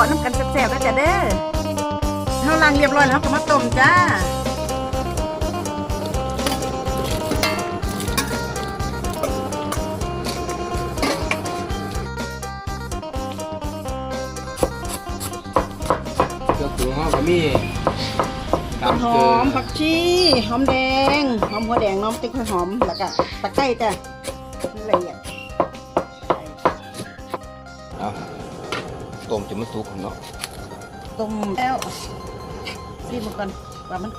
าะน้ำกันแซ่บๆแล้วจ้ะเด้อเฮาล้างเรียบร้อยแล้วเราก็มาต้มจ้าเครื่องปรุงห้องก็มีต้นตำหเกลือมผักชีหอมแดงหอมหัวแดงน้อมติ๊กหอมแล้วก็ตะไคร้จ้ะละ ต้มจนมันสุกเนาะต้มแล้วซีมันก่อนว่ามัน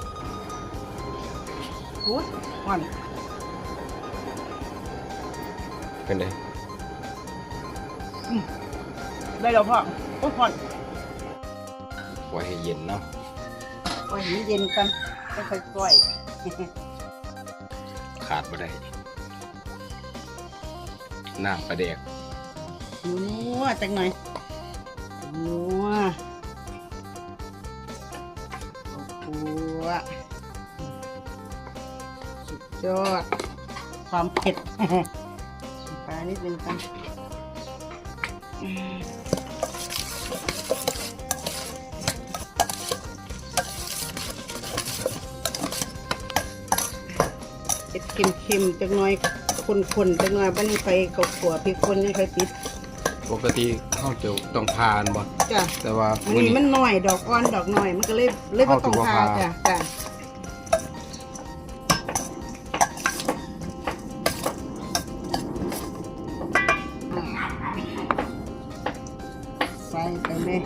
หูดอ่อนเป็นไงได้แล้วพ่อโอ้ยอ่อนไว้ให้เย็นเนาะไว้ให้เย็นกันค่อยๆปล่อยขาดบ่ได้น้ำปลาแดกนัวจังหน่อย นัวโอ้โหสุดยอด ความเผ็ดปลานิดนึงกันเผ็ดเค็มๆจังหน่อยคนๆจังหน่อยบ้านนี้ไปกับขัวพริกคนยังเคยติด ปกติ ข้าวเจียวต้องพานบ่จ้ะแต่ว่าอันมื้อนี้นี้มันหน่อยดอกอ่อนดอกหน่อย มันก็เลยเลยบ่ต้องเข้าถึงว่าทาพาจ้ะจ้ะใส่ไปเลย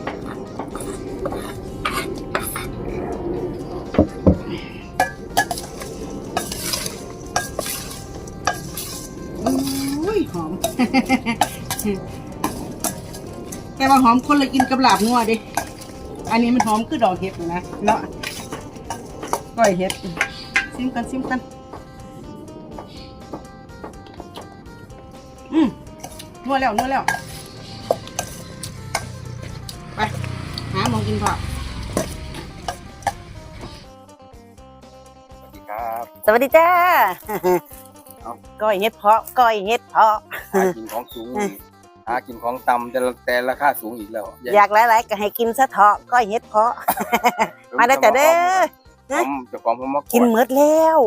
อุ้ยหอม แต่ว่าหอมคนละกินกับลาบงัวเดิอันนี้มันหอมคือดอกเห็ดนะเนาะก้อยเห็ดซิมกันซิมกันอืมนัวแล้วนัวแล้ว ไป หาหมองกินพอสวัสดีครับสวัสดีจ้าเอาก้อยเห็ดเพาะก้อยเห็ดเพาะหากินของสูง หากินของต่ำแต่ละแต่ราคาสูงอีกแล้วอยากหลายๆก็ให้กินซะเถาะก้อยเห็ดเพาะ มาได้อจ้ะเด้อผมเจะของผมมากิกินหมดแล้ว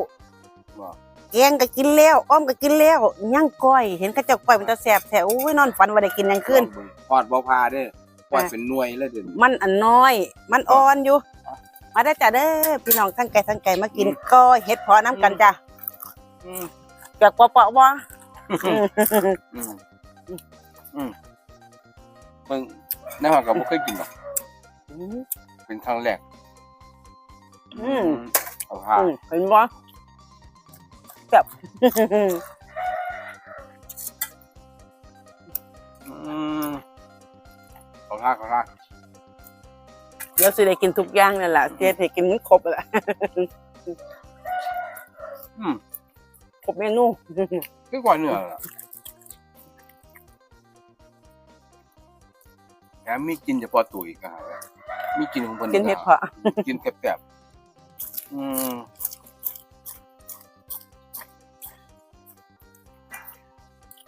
บ่แกงก็กินแล้วอ้อมก็กินแล้วย่างก้อย เห็นเขาเจ้าก้อยมันจะแสบแถวอุ้ยนอนฝันว่าได้กินยังขึ้นทอดบ่พาเด้อทอดเป็นหน่วยแล้วเดี๋ยวนี้มันอันน้อย มันอ่อนอยู่ มาได้อจ้ะเด้อพี่น้องทั้งไก่ทั้งไก่มากินก้อยเห็ดเพาะน้ำกันจ้ะอืมจากเปาะๆบ่ อืมอืมมึงในห้องก็บ่เคยกินหรอกเป็นครั้งแรกอืมเอาผ้าอืมเห็นบ่แบบอืมเอาผ้าเอาผ้าเดี๋ยวสิได้กินทุกอย่างนั่นแหละเจ๊ให้กินมันครบแล้วล่ะอืมครบเมนูคือกว่าเนื้อล่ะ ถมมีกินเฉพาะตัวอีกอะครับมีกินของเพิ่นกินเห็ดเพาะกินแซ่บๆอืม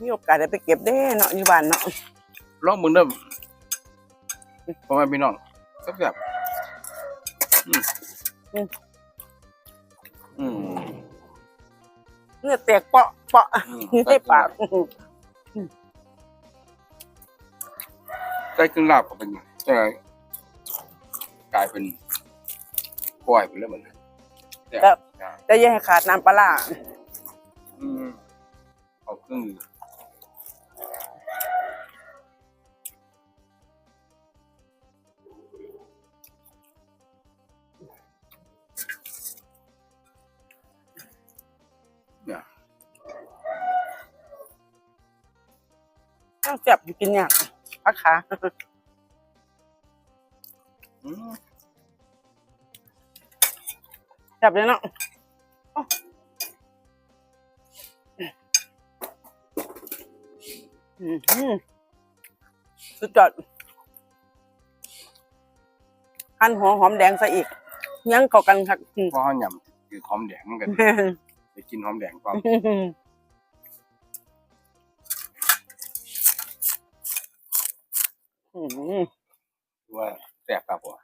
มีโอกาสได้ไปเก็บได้เนาะอยู่บ้านเนาะลองมึงเด้อพ่อแม่พี่น้องแซ่บๆอืมอืมอืมเนื้อแตกเปาะเปาะอืมอยู่ในปาก ใส่เครื่องลาบก็เป็นจะกลายเป็นกล้วยไปแล้วเหมือนกันเนี่ยครับแต่อย่าให้ขาดน้ำปลาร้าอืมเอาเครื่องเนี่ยต้องจับอยู่กินยาก พักขาอืมจับเลยเนาะโอ้อืมอืมสุดยอดหั่นหัวหอมแดงซะอีก ยังเข้ากันครับอืมเพราะเขาหยำคือหอมแดงเหมือนกันแม่นไปกินหอมแดงพร้อม อืมว่าแซ่บครับผม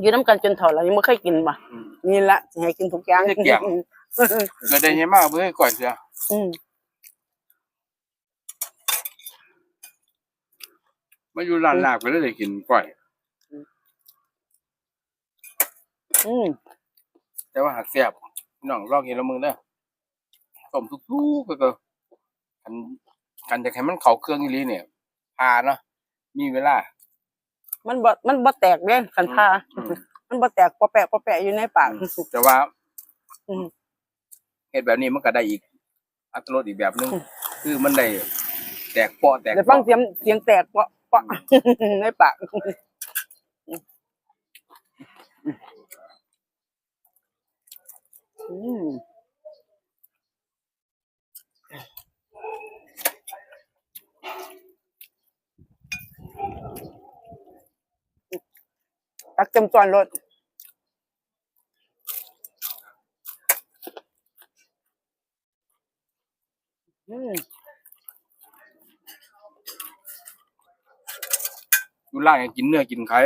อยู่น้ำกันจนเถ่าเรายังไม่เคยกินป่ะอืมนี่ละสิให้กินทุกอย่างให้เกี่ยงเกิดได้ยังมากเพื่อก่อนเสียอืมมาอยู่ร้านลาบก็เลยได้กินก่อยอืมแต่ว่าหักแซ่บพี่น้องลองกินแล้วมึงเด้อ ต้มทุกๆก็ก็กันกันจะให้มันเข้าเครื่องอีหลีเนี่ยพาเนาะมีเวลา มันบ่มันบ่แตกเด้ขันพาอืม มันบ่แตกปอแปะปอแปะอยู่ในปาก แต่ว่าอืมเฮ็ดแบบนี้มันก็ได้อีก อัตรสอีกแบบหนึงอืมคือมันได้แตกเปาะแตกเดี๋ยวฟังเปาะเสียงเสียงแตกเปาะเปาะในปากอืม ตักเต็มจอนรถอืมอยู่ร้านก็กินเนื้อกินไข่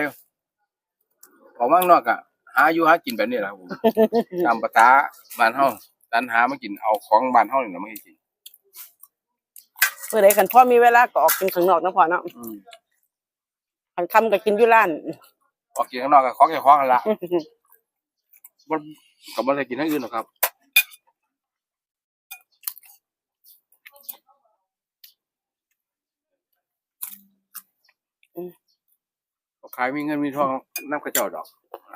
ออกมาข้างนอกอะหาอยู่หากินแบบนี้แหละครับผม ตามภาษาบ้านเฮาตันหามากินเอาของบ้านเฮานี่แหละมาให้กินเมื่อใดกันพ่อมีเวลาก็ออกกินข้างนอกนะพ่อเนาะอืม ขันคำก็กินอยู่ร้าน ออกกินข้างนอกก็ของแค่ของกันละบ่ก็บ่ได้กินทั้งอื่นหรอกครับอืมก็ขายมีเงินมีทองน้ำกระเจ้าดอก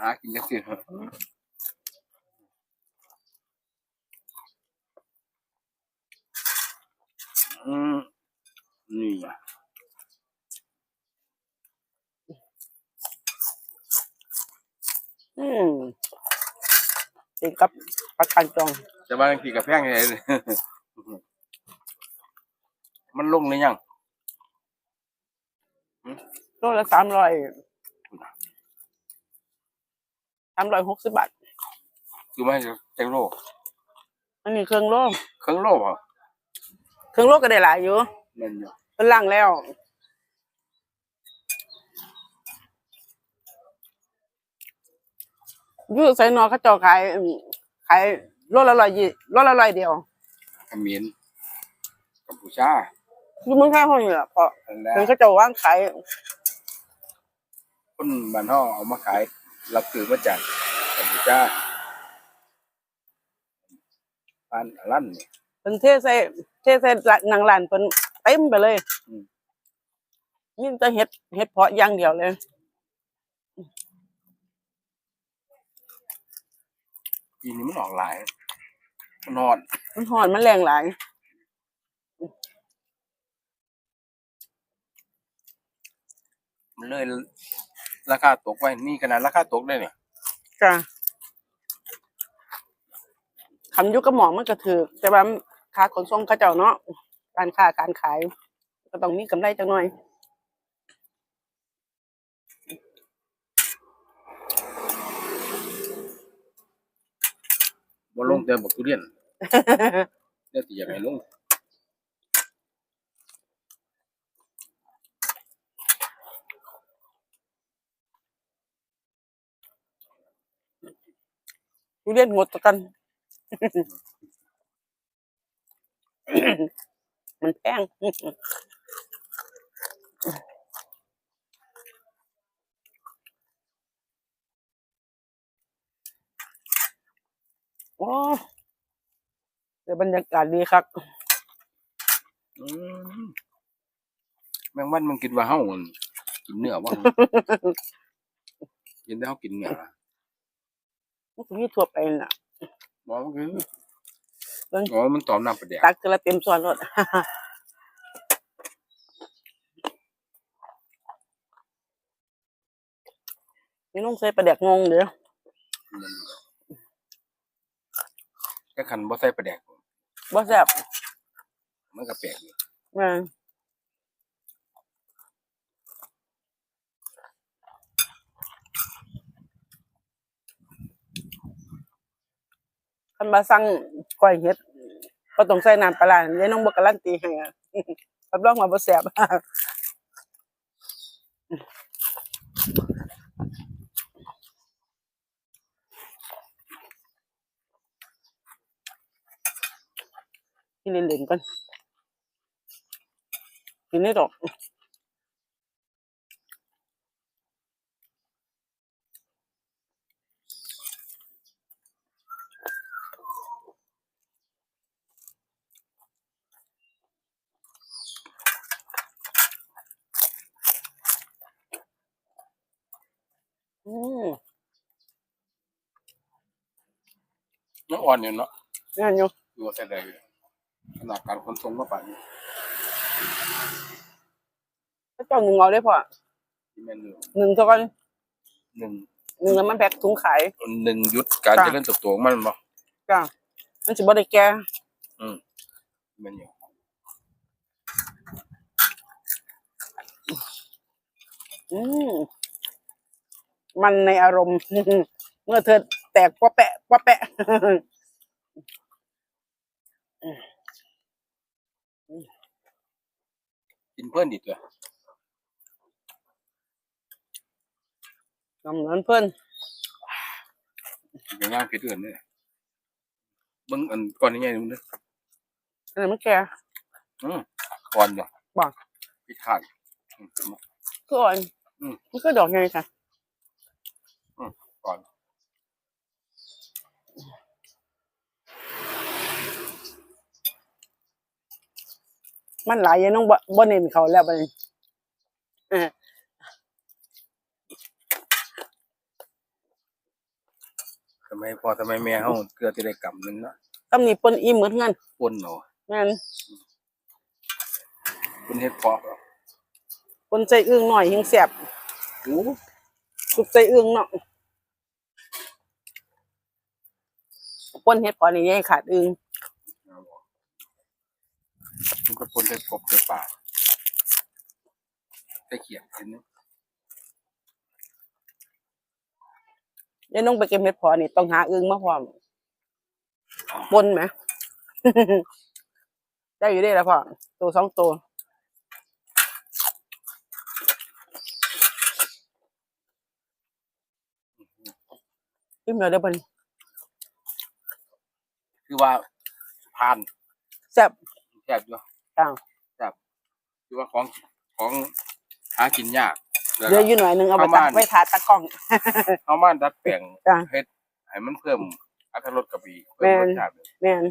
หากินจังซี่อืมนี่อะ อืมติดกับประกันจองจะว่าจังซี่ก็แพงไงมันลงหรือยังโลละสามร้อยสามร้อยหกสิบบาทคือไม่จังโลอันนี้เครื่องโลเครื่องโลเหรอเครื่องโลก็ได้หลายอยู่แม่นอยู่เป็นล่างแล้ว อยู่ใส่นอเขาเจ้าขายอืมขายโลละร้อยยี่โลละร้อยเดียวเขมรกัมพูชาอยู่เมืองไทยเขาอยู่ละเพราะนั่นแหละเพิ่นเขาเจ้าว่างขายคนบ้านเฮาเอามาขายรับซื้อมาจากกัมพูชาปานอลันนี่เป็นเทใส่เทใส่หนังหลานเป็นเต็มไปเลยอืมนี่จะเฮ็ดเฮ็ดเพาะอย่างเดียวเลย ปีนี้มันออกหลายมันนอนมันหอนมันแรงหลายมันเลยราคาตกไว้นี่ขนาดราคาตกเลยเนี่ยจ้ะคำอยุกกระหมองมันก็ถือแต่ว่าค่าขนส่งเขาเจ้าเนาะการค้าการขาย ก็ต้องมีกำไรจังหน่อย บ่ลงแต่บักทุเรียนเดี๋ยวสิอยากให้ลงทุเรียนหมดกัน มันแพง โอ้แต่บรรยากาศดีครับอืมแมงวันมันกินว่าเฮาอั่นกินเนื้อบ่กินได้เฮากินเนื้อล่ะมันก็มีทั่วไปน่ะบ่มันคือเบิ่งอ๋อมันตอมน้ำปลาแดกตักเกลือเต็มส่วนรถนี่ต้องใส่ปลาแดกงงเด้อแแค่ขันบ่ใส่ประแดกบ่แซ่บมันก็แปลกอยู่แม่นคันมาสั่งก้อยเฮ็ดบ่ต้องใส่น้ำปลาร้าเดี๋ยน้องบ่กระลันตีให้อรับรองมาบ่แซ่บ กินเล่นๆก่อนกินนี่ดอกอืมยังอ่อนอยู่เนาะงานอยู่ดูว่าเสร็จเลย ขนาดการขนส่งมาป่านนี้ถ้าเจ้าหนึ่งเอาได้พอที่แม่นอยู่หนึ่งเท่ากันหนึ่งหนึ่งแล้วมันแพ็คถุงขาย หนึ่งยุดการจ้ะเจริญเติบโตของมันบ่จ้ามันสิบ่ได้แก่อืมแม่นอยู่อืมมันในอารมณ์ เมื่อเธอแตกปะแปะปะแปะ กินเพื่อนดิดเลยน้ำเงินเพิ่นกินกับย่างเผ็ดเอื่นเนี่ยเบิ่งอันก่อนนี้ไงมึงเด้ออันนั้นมันแก่อืมก่อนอยู่บ่พิดขาดอืมก็อ่อนอืมมันก็ดอกไงค่ะก่อน มันหลายอยังน้องบ่บ่เน้นเขาแล้วบัดนี้เออทำไมพอทำไมแม่เฮาเกลือที่ได้กำหนึงเนาะตำนี้เปิ้นอิ่มเหมือนกันปนเนาะแม่นคุณเฮ็ดเพาะเหรอเปิ้นใจอึ้งหน่อยยังแซ่บโอ้สุกใจอึ้งเนาะเปิ้นเฮ็ดพอนี่ยังขาดอึ้ง มันก็ปนได้กบได้ปลาได้เขียดเห็นไหมยายน้องไปเก็บเม็ดพอนี่ต้องหาอึ้งมาพร้อมปนไหม ได้อยู่ได้แล้วพ่อตัวสองตัวอิ่มแล้วเด้อเพิ่นคือว่าผ่านแซ่บแซ่บอยู่ จ้าคือว่าของของหากินยากแล้วเหลืออยู่หน่อยหนึงเอาไปประตัมาณกไว้ทาตะกล้อง เอามาดัดแปลงจ้ะเฮ็ดให้มันเพิ่มอรรถรสกับอีกแม่เพิ่มนรสชาติแม่น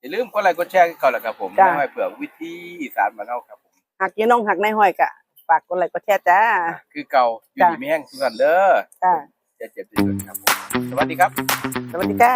อย่าลืมกดไลค์กดแชร์กันก่อนละครับผมจ้ะ ไม่ให้เผื่อวิธีอีสานมานเฮาครับผมหักยายน้องหักในห้อยกะฝากกดไลค์กดแชร์จ้า คือเก่าอยู่จ้ะ ดีมีแห้งทุกท่านเด้อจ้าจะเจ็บจะจนครับผมสวัสดีครับ สวัสดีจ้า